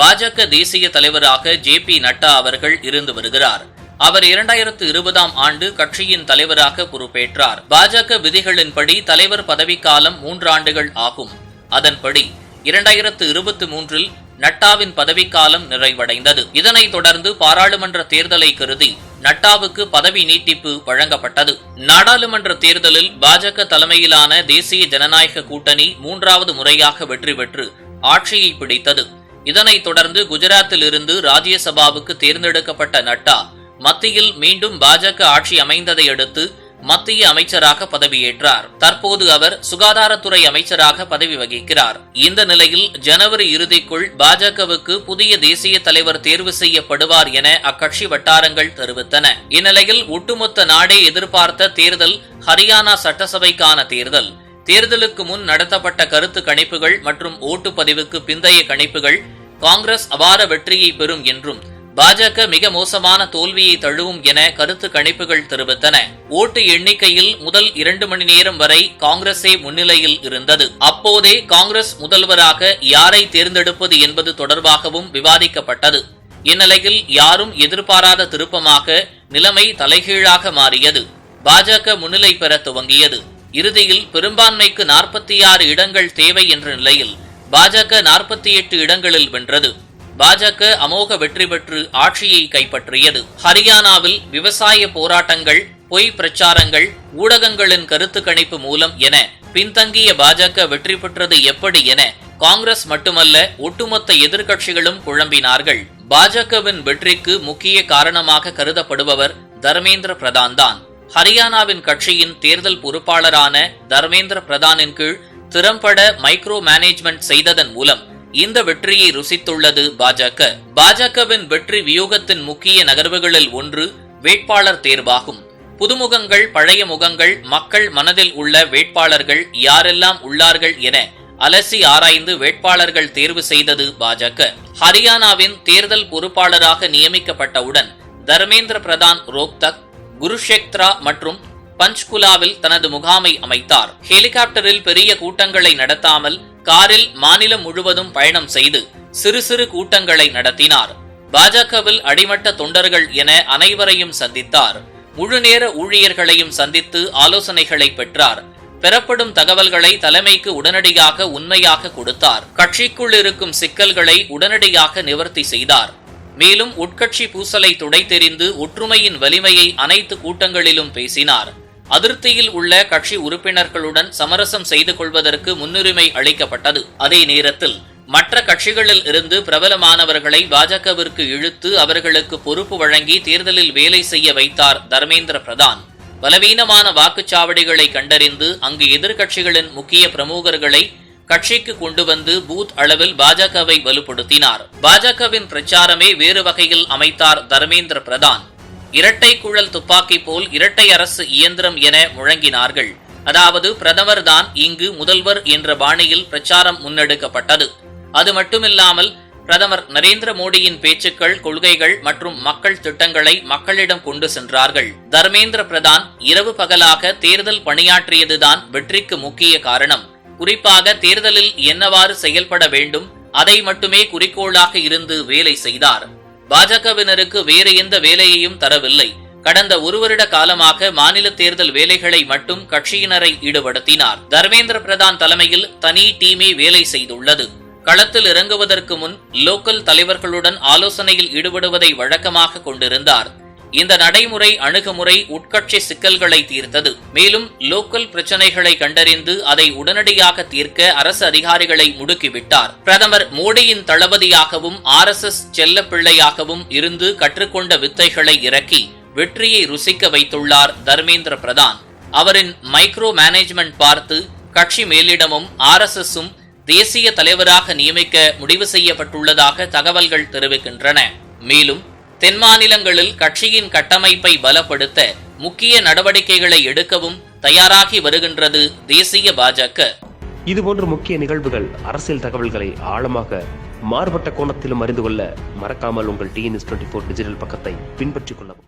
பாஜக தேசிய தலைவராக ஜே பி நட்டா அவர்கள் இருந்து வருகிறார். அவர் இரண்டாயிரத்து இருபதாம் ஆண்டு கட்சியின் தலைவராக பொறுப்பேற்றார். பாஜக விதிகளின்படி தலைவர் பதவிக்காலம் மூன்றாண்டுகள் ஆகும். அதன்படி இரண்டாயிரத்து இருபத்தி மூன்றில் நட்டாவின் பதவிக்காலம் நிறைவடைந்தது. இதனைத் தொடர்ந்து பாராளுமன்ற தேர்தலை கருதி நட்டாவுக்கு பதவி நீட்டிப்பு வழங்கப்பட்டது. நாடாளுமன்ற தேர்தலில் பாஜக தலைமையிலான தேசிய ஜனநாயக கூட்டணி மூன்றாவது முறையாக வெற்றி பெற்று ஆட்சியை பிடித்தது. இதனைத் தொடர்ந்து குஜராத்தில் இருந்து ராஜ்யசபாவுக்கு தேர்ந்தெடுக்கப்பட்ட நட்டா மத்தியில் மீண்டும் பாஜக ஆட்சி அமைந்ததை அடுத்து மத்திய அமைச்சராக பதவியேற்றார். தற்போது அவர் சுகாதாரத்துறை அமைச்சராக பதவி வகிக்கிறார். இந்த நிலையில் ஜனவரி இறுதிக்குள் பாஜகவுக்கு புதிய தேசிய தலைவர் தேர்வு செய்யப்படுவார் என அக்கட்சி வட்டாரங்கள் தெரிவித்தன. இந்நிலையில் ஒட்டுமொத்த நாடே எதிர்பார்த்த தேர்தல் ஹரியானா சட்டசபைக்கான தேர்தல். தேர்தலுக்கு முன் நடத்தப்பட்ட கருத்து கணிப்புகள் மற்றும் ஓட்டுப்பதிவுக்கு பிந்தைய கணிப்புகள் காங்கிரஸ் அபார வெற்றியை பெறும் என்றும் பாஜக மிக மோசமான தோல்வியை தழுவும் என கருத்து கணிப்புகள் தெரிவித்தன. ஓட்டு எண்ணிக்கையில் முதல் இரண்டு மணி நேரம் வரை காங்கிரஸே முன்னிலையில் இருந்தது. அப்போதே காங்கிரஸ் முதல்வராக யாரை தேர்ந்தெடுப்பது என்பது தொடர்பாகவும் விவாதிக்கப்பட்டது. இந்நிலையில் யாரும் எதிர்பாராத திருப்பமாக நிலைமை தலைகீழாக மாறியது. பாஜக முன்னிலை பெற துவங்கியது. இறுதியில் பெரும்பான்மைக்கு நாற்பத்தி ஆறு இடங்கள் தேவை என்ற நிலையில் பாஜக நாற்பத்தி எட்டு இடங்களில் வென்றது. பாஜக அமோக வெற்றி பெற்று ஆட்சியை கைப்பற்றியது. ஹரியானாவில் விவசாய போராட்டங்கள் பொய் பிரச்சாரங்கள் ஊடகங்களின் கருத்து கணிப்பு மூலம் என பின்தங்கிய பாஜக வெற்றி பெற்றது எப்படி என காங்கிரஸ் மட்டுமல்ல ஒட்டுமொத்த எதிர்க்கட்சிகளும் குழம்பினார்கள். பாஜகவின் வெற்றிக்கு முக்கிய காரணமாக கருதப்படுபவர் தர்மேந்திர பிரதான் தான். ஹரியானாவின் கட்சியின் தேர்தல் பொறுப்பாளரான தர்மேந்திர பிரதானின் கீழ் திறம்பட மைக்ரோ மேனேஜ்மெண்ட் செய்ததன் மூலம் இந்த வெற்றியை ருசித்துள்ளது பாஜக. பாஜகவின் வெற்றி வியூகத்தின் முக்கிய நகர்வுகளில் ஒன்று வேட்பாளர் தேர்வாகும். புதுமுகங்கள் பழைய முகங்கள் மக்கள் மனதில் உள்ள வேட்பாளர்கள் யாரெல்லாம் உள்ளார்கள் என அலசி ஆராய்ந்து வேட்பாளர்கள் தேர்வு செய்தது பாஜக. ஹரியானாவின் தேர்தல் பொறுப்பாளராக நியமிக்கப்பட்டவுடன் தர்மேந்திர பிரதான் ரோக்தக் குருஷேத்ரா மற்றும் பஞ்ச்குலாவில் தனது முகாமை அமைத்தார். ஹெலிகாப்டரில் பெரிய கூட்டங்களை நடத்தாமல் காரில் மாநிலம் முழுவதும் பயணம் செய்து சிறு சிறு கூட்டங்களை நடத்தினார். பாஜகவில் அடிமட்ட தொண்டர்கள் என அனைவரையும் சந்தித்தார். முழுநேர ஊழியர்களையும் சந்தித்து ஆலோசனைகளை பெற்றார். பெறப்படும் தகவல்களை தலைமைக்கு உடனடியாக உண்மையாக கொடுத்தார். கட்சிக்குள் இருக்கும் சிக்கல்களை உடனடியாக நிவர்த்தி செய்தார். மேலும் உட்கட்சி பூசலை துடைத்தெறிந்து ஒற்றுமையின் வலிமையை அனைத்து கூட்டங்களிலும் பேசினார். அதிருப்தியில் உள்ள கட்சி உறுப்பினர்களுடன் சமரசம் செய்து கொள்வதற்கு முன்னுரிமை அளிக்கப்பட்டது. அதே நேரத்தில் மற்ற கட்சிகளில் இருந்து பிரபலமானவர்களை பாஜகவிற்கு இழுத்து அவர்களுக்கு பொறுப்பு வழங்கி தேர்தலில் வேலை செய்ய வைத்தார் தர்மேந்திர பிரதான். பலவீனமான வாக்குச்சாவடிகளை கண்டறிந்து அங்கு எதிர்க்கட்சிகளின் முக்கிய பிரமுகர்களை கட்சிக்கு கொண்டு வந்து பூத் அளவில் பாஜகவை வலுப்படுத்தினார். பாஜகவின் பிரச்சாரமே வேறு வகையில் அமைத்தார் தர்மேந்திர பிரதான். இரட்டை குழல் துப்பாக்கி போல் இரட்டை அரசு இயந்திரம் என முழங்கினார்கள். அதாவது பிரதமர் தான் இங்கு முதல்வர் என்ற பாணியில் பிரச்சாரம் முன்னெடுக்கப்பட்டது. அது மட்டுமில்லாமல் பிரதமர் நரேந்திர மோடியின் பேச்சுக்கள் கொள்கைகள் மற்றும் மக்கள் திட்டங்களை மக்களிடம் கொண்டு சென்றார்கள். தர்மேந்திர பிரதான் இரவு பகலாக தேர்தல் பணியாற்றியதுதான் வெற்றிக்கு முக்கிய காரணம். குறிப்பாக தேர்தலில் என்னவாறு செயல்பட வேண்டும் அதை மட்டுமே குறிக்கோளாக இருந்து வேலை செய்தார். பாஜகவினருக்கு வேறு எந்த வேலையையும் தரவில்லை. கடந்த ஒரு வருட காலமாக மாநில தேர்தல் வேலைகளை மட்டும் கட்சியினரை ஈடுபடுத்தினார். தர்மேந்திர பிரதான் தலைமையில் தனி டீமே வேலை செய்துள்ளது. களத்தில் இறங்குவதற்கு முன் லோக்கல் தலைவர்களுடன் ஆலோசனையில் ஈடுபடுவதை வழக்கமாக கொண்டிருந்தார். இந்த நடைமுறை அணுகுமுறை உட்கட்சி சிக்கல்களை தீர்த்தது. மேலும் லோக்கல் பிரச்சனைகளை கண்டறிந்து அதை உடனடியாக தீர்க்க அரசு அதிகாரிகளை முடுக்கிவிட்டார். பிரதமர் மோடியின் தளபதியாகவும் ஆர் எஸ் எஸ் செல்ல பிள்ளையாகவும் இருந்து கற்றுக்கொண்ட வித்தைகளை இறக்கி வெற்றியை ருசிக்க வைத்துள்ளார் தர்மேந்திர பிரதான். அவரின் மைக்ரோ மேனேஜ்மெண்ட் பார்த்து கட்சி மேலிடமும் ஆர் எஸ் எஸும் தேசிய தலைவராக நியமிக்க முடிவு செய்யப்பட்டுள்ளதாக தகவல்கள் தெரிவிக்கின்றன. மேலும் தென் மாநிலங்களில் கட்சியின் கட்டமைப்பை பலப்படுத்த முக்கிய நடவடிக்கைகளை எடுக்கவும் தயாராகி வருகின்றது தேசிய பாஜக. இதுபோன்ற முக்கிய நிகழ்வுகள் அரசியல் தகவல்களை ஆழமாக மாறுபட்ட கோணத்திலும் அறிந்து கொள்ள மறக்காமல் உங்கள் டிஎன்எஸ் டுவெண்ட்டி ஃபோர் டிஜிட்டல் பக்கத்தை பின்பற்றிக் கொள்ளவும்.